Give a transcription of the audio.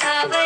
how